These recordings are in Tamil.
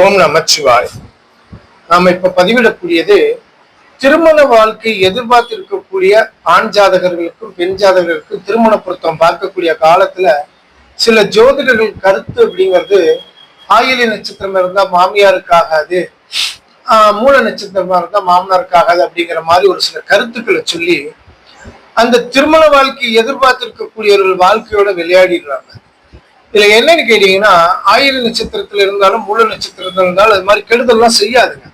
ஓம் நமச்சிவாய். நாம இப்ப பதிவிடக்கூடியது திருமண வாழ்க்கை எதிர்பார்த்திருக்கக்கூடிய ஆண் ஜாதகர்களுக்கும் பெண் ஜாதகர்களுக்கும் திருமண பொருத்தம் பார்க்கக்கூடிய காலத்துல சில ஜோதிடர்கள் கருத்து அப்படிங்கிறது ஆயிலி நட்சத்திரம் இருந்தா மாமியாருக்காகாது ஆஹ் மூல நட்சத்திரமா இருந்தா மாமனாருக்கு ஆகாது அப்படிங்கிற மாதிரி ஒரு சில கருத்துக்களை சொல்லி அந்த திருமண வாழ்க்கை எதிர்பார்த்திருக்கக்கூடியவர்கள் வாழ்க்கையோட விளையாடிடுறாங்க. இதுல என்னன்னு கேட்டீங்கன்னா ஆயில நட்சத்திரத்துல இருந்தாலும் முழு நட்சத்திரத்துல இருந்தாலும் அது மாதிரி கெடுதல்லாம் செய்யாதுங்க.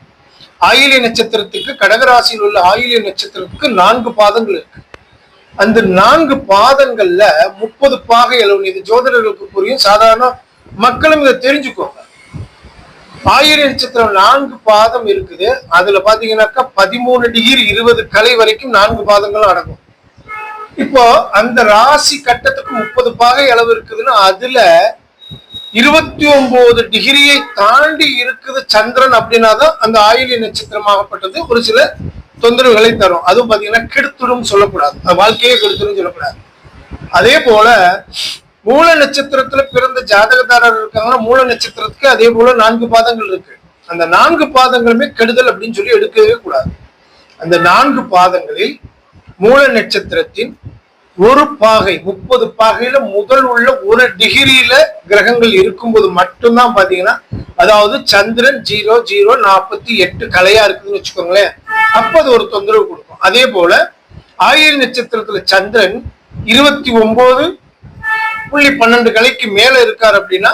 ஆயிலிய நட்சத்திரத்துக்கு கடகராசியில் உள்ள ஆயிலிய நட்சத்திரத்துக்கு நான்கு பாதங்கள் இருக்கு. அந்த நான்கு பாதங்கள்ல முப்பது பாகை அளவு இது ஜோதிடர்களுக்கு புரியும். சாதாரண மக்களும் இதை தெரிஞ்சுக்கோங்க ஆயிலிய நட்சத்திரம் நான்கு பாதம் இருக்குது. அதுல பாத்தீங்கன்னாக்கா பதிமூணு டிகிரி இருபது கலை வரைக்கும் நான்கு பாதங்களும் அடங்கும். இப்போ அந்த ராசி கட்டத்துக்கு முப்பது பாகை அளவு இருக்குதுன்னா அதுல இருபத்தி ஒன்பது டிகிரியை தாண்டி இருக்குது சந்திரன் அப்படின்னா தான் அந்த ஆயிலிய நட்சத்திரமாகப்பட்டது ஒரு சில தொந்தரவுகளை தரும். அதுவும் பாத்தீங்கன்னா கெடுத்துடும் சொல்லக்கூடாது. வாழ்க்கையே கெடுத்துடும் சொல்லக்கூடாது. அதே போல மூல நட்சத்திரத்துல பிறந்த ஜாதகதாரர் இருக்காங்கன்னா மூல நட்சத்திரத்துக்கு அதே போல நான்கு பாதங்கள் இருக்கு. அந்த நான்கு பாதங்களுமே கெடுதல் அப்படின்னு சொல்லி எடுக்கவே கூடாது. அந்த நான்கு பாதங்களில் மூல நட்சத்திரத்தின் ஒரு பாகை முப்பது பாகையில முதல் உள்ள ஒரு டிகிரியில கிரகங்கள் இருக்கும்போது மட்டும்தான் பாத்தீங்கன்னா அதாவது சந்திரன் ஜீரோ ஜீரோ நாற்பத்தி எட்டு கலையா இருக்குதுன்னு வச்சுக்கோங்களேன். அப்ப அது ஒரு தொந்தரவு கொடுக்கும். அதே போல ஆயிரம் நட்சத்திரத்துல சந்திரன் இருபத்தி ஒன்பது புள்ளி பன்னெண்டு கலைக்கு மேல இருக்காரு அப்படின்னா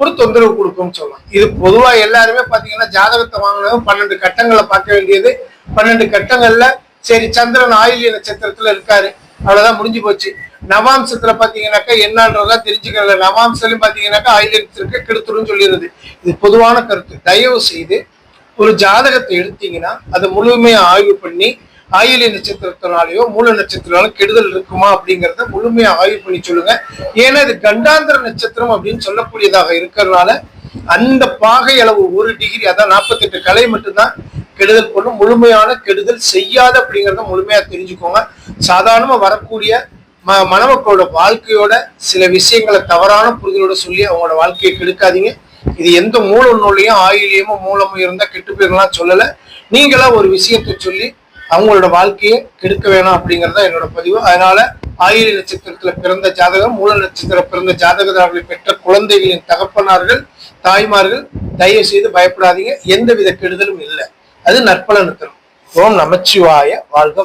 ஒரு தொந்தரவு கொடுக்கும்னு சொல்லலாம். இது பொதுவா எல்லாருமே பாத்தீங்கன்னா ஜாதகத்தை வாங்கினதும் பன்னெண்டு கட்டங்களை பார்க்க வேண்டியது. பன்னெண்டு கட்டங்கள்ல சரி சந்திரன் ஆயிலிய நட்சத்திரத்துல இருக்காரு. அவ்வளவுதான் முடிஞ்சு போச்சு. நவாம்சத்துல பாத்தீங்கன்னாக்கா என்னன்றதெல்லாம் தெரிஞ்சுக்கல நவாம்சலையும் பாத்தீங்கன்னாக்கா ஆயிலிய நட்சத்திரக்கு கெடுத்துருன்னு சொல்லிடுது இது பொதுவான கருத்து. தயவு செய்து ஒரு ஜாதகத்தை எடுத்தீங்கன்னா அதை முழுமையா ஆய்வு பண்ணி ஆயிலிய நட்சத்திரத்தினாலேயோ மூல நட்சத்திரத்தினாலும் கெடுதல் இருக்குமா அப்படிங்கிறத முழுமையா ஆய்வு பண்ணி சொல்லுங்க. ஏன்னா இது கண்டாந்திர நட்சத்திரம் அப்படின்னு சொல்லக்கூடியதாக இருக்கிறதுனால அந்த பாகை அளவு ஒரு டிகிரி அதான் நாற்பத்தெட்டு கலை மட்டும்தான் கெடுதல் பண்ணும். முழுமையான கெடுதல் செய்யாது அப்படிங்கிறத முழுமையா தெரிஞ்சுக்கோங்க. சாதாரணமாக வரக்கூடிய ம மணமக்களோட வாழ்க்கையோட சில விஷயங்களை தவறான புரிதலோட சொல்லி அவங்களோட வாழ்க்கையை கெடுக்காதீங்க. இது எந்த மூல நூலையும் ஆயிலியமோ மூலமும் இருந்தால் கெட்டு போயிடலாம் சொல்லலை. நீங்களா ஒரு விஷயத்தை சொல்லி அவங்களோட வாழ்க்கையை கெடுக்க வேணாம் அப்படிங்கிறதா என்னோட பதிவு. அதனால ஆயில நட்சத்திரத்துல பிறந்த ஜாதகம் மூல நட்சத்திரம் பிறந்த ஜாதகதாரர்களை பெற்ற குழந்தைகளின் தகப்பனார்கள் தாய்மார்கள் தயவு செய்து பயப்படாதீங்க. எந்த வித கெடுதலும் இல்லை. அது நற்பலன் தரும். ஓம் நமச்சிவாய வாழ்க